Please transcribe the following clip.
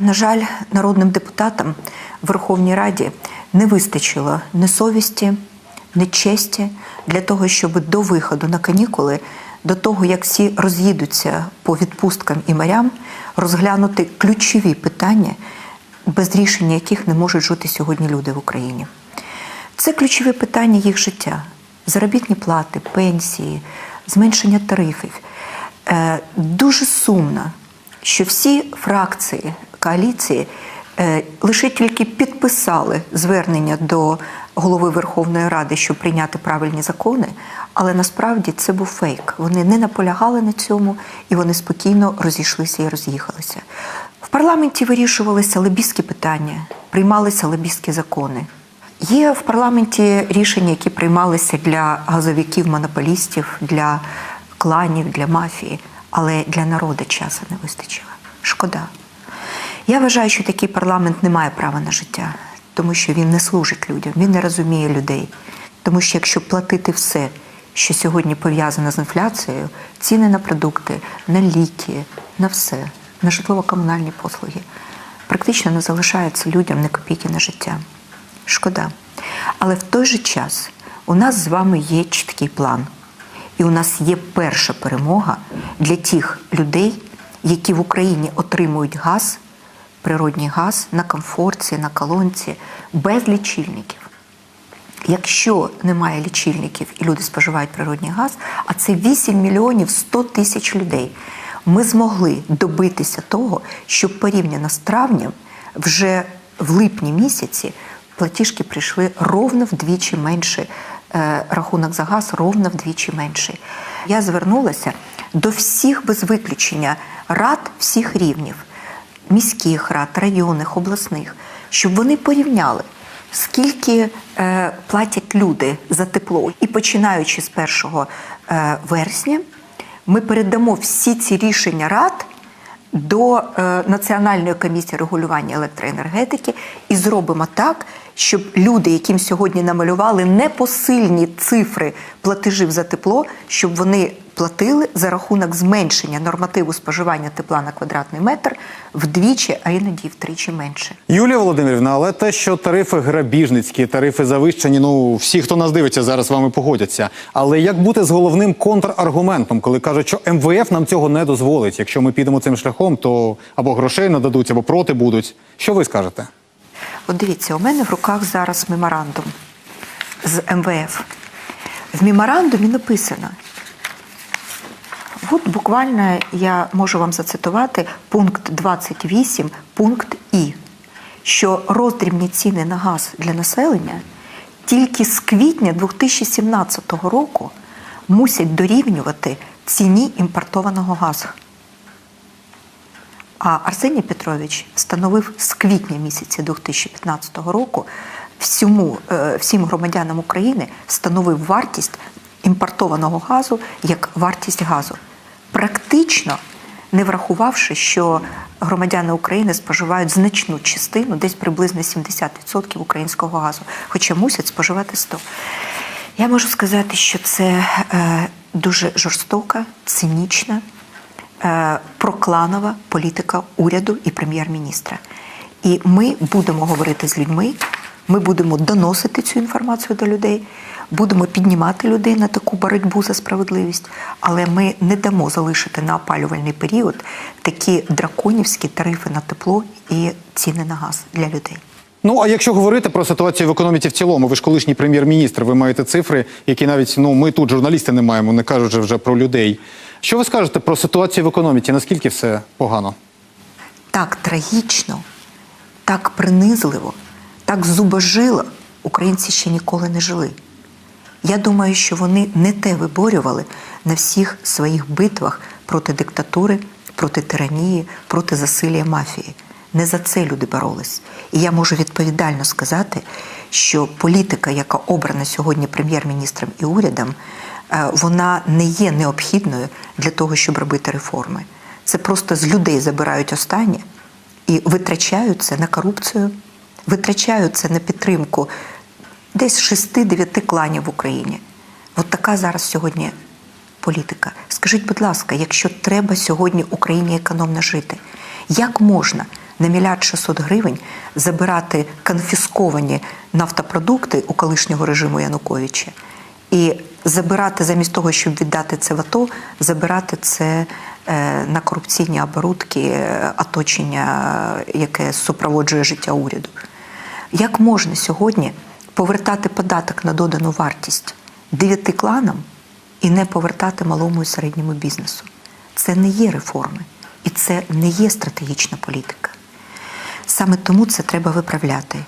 На жаль, народним депутатам в Верховній Раді не вистачило ні совісті, ні честі для того, щоб до виходу на канікули, до того як всі роз'їдуться по відпусткам і морям, розглянути ключові питання, без рішення яких не можуть жити сьогодні люди в Україні. Це ключові питання їх життя: заробітні плати, пенсії, зменшення тарифів. Е, Дуже сумно, що всі фракції коаліції е, лише тільки підписали звернення до голови Верховної Ради, щоб прийняти правильні закони, але насправді це був фейк. Вони не наполягали на цьому і вони спокійно розійшлися і роз'їхалися. В парламенті вирішувалися лобістські питання, приймалися лобістські закони. Є в парламенті рішення, які приймалися для газовиків, монополістів, для кланів, для мафії, але для народу часу не вистачило. Шкода. Я вважаю, що такий парламент не має права на життя, тому що він не служить людям, він не розуміє людей. Тому що якщо платити все, що сьогодні пов'язано з інфляцією, ціни на продукти, на ліки, на все, на житлово-комунальні послуги, практично не залишається людям ні копійки на життя. Шкода. Але в той же час у нас з вами є чіткий план. І у нас є перша перемога для тих людей, які в Україні отримують газ, природній газ на комфорті, на колонці, без лічильників. Якщо немає лічильників і люди споживають природний газ, а це 8 мільйонів 100 тисяч людей, ми змогли добитися того, щоб порівняно з травнем вже в липні місяці платіжки прийшли ровно вдвічі менше. е, Рахунок за газ ровно вдвічі менший. Я звернулася до всіх без виключення рад всіх рівнів, міських рад, районних, обласних, щоб вони порівняли, скільки е, платять люди за тепло. І починаючи з 1 е, вересня, ми передамо всі ці рішення рад до е, Національної комісії регулювання електроенергетики і зробимо так, щоб люди, яким сьогодні намалювали непосильні цифри платежів за тепло, щоб вони платили за рахунок зменшення нормативу споживання тепла на квадратний метр вдвічі, а іноді втричі менше. Юлія Володимирівна, але те, що тарифи грабіжницькі, тарифи завищені, ну всі, хто нас дивиться, зараз з вами погодяться. Але як бути з головним контраргументом, коли кажуть, що МВФ нам цього не дозволить? Якщо ми підемо цим шляхом, то або грошей нададуть, або проти будуть. Що ви скажете? От дивіться, у мене в руках зараз меморандум з МВФ. В меморандумі написано. От буквально я можу вам зацитувати пункт 28, пункт І, що роздрібні ціни на газ для населення тільки з квітня 2017 року мусять дорівнювати ціні імпортованого газу. А Арсеній Петрович встановив з квітня місяця 2015 року всьому, е, всім громадянам України встановив вартість імпортованого газу як вартість газу, практично не врахувавши, що громадяни України споживають значну частину, десь приблизно 70% українського газу, хоча мусять споживати 100%. Я можу сказати, що це е, дуже жорстока, цинічна, е, прокланова політика уряду і прем'єр-міністра. І ми будемо говорити з людьми, ми будемо доносити цю інформацію до людей, будемо піднімати людей на таку боротьбу за справедливість, але ми не дамо залишити на опалювальний період такі драконівські тарифи на тепло і ціни на газ для людей. Ну а якщо говорити про ситуацію в економіці в цілому, ви ж колишній прем'єр-міністр, ви маєте цифри, які навіть ну ми тут журналісти не маємо, не кажучи вже про людей. Що ви скажете про ситуацію в економіці? Наскільки все погано? так трагічно, так принизливо, так зубожило українці ще ніколи не жили. Я думаю, що вони не те виборювали на всіх своїх битвах проти диктатури, проти тиранії, проти засилля мафії. Не за це люди боролись. І я можу відповідально сказати, що політика, яка обрана сьогодні прем'єр-міністром і урядом, е, вона не є необхідною для того, щоб робити реформи. Це просто з людей забирають останнє і витрачають це на корупцію, витрачають це на підтримку десь 6-9 кланів в Україні. От така зараз сьогодні політика. Скажіть, будь ласка, якщо треба сьогодні Україні економно жити, як можна на мільярд 600 гривень забирати конфісковані нафтопродукти у колишнього режиму Януковича і забирати замість того, щоб віддати це в АТО, забирати це е, на корупційні оборудки, е, оточення, яке супроводжує життя уряду. Як можна сьогодні повертати податок на додану вартість дев'яти кланам і не повертати малому і середньому бізнесу? Це не є реформи і це не є стратегічна політика. Саме тому це треба виправляти.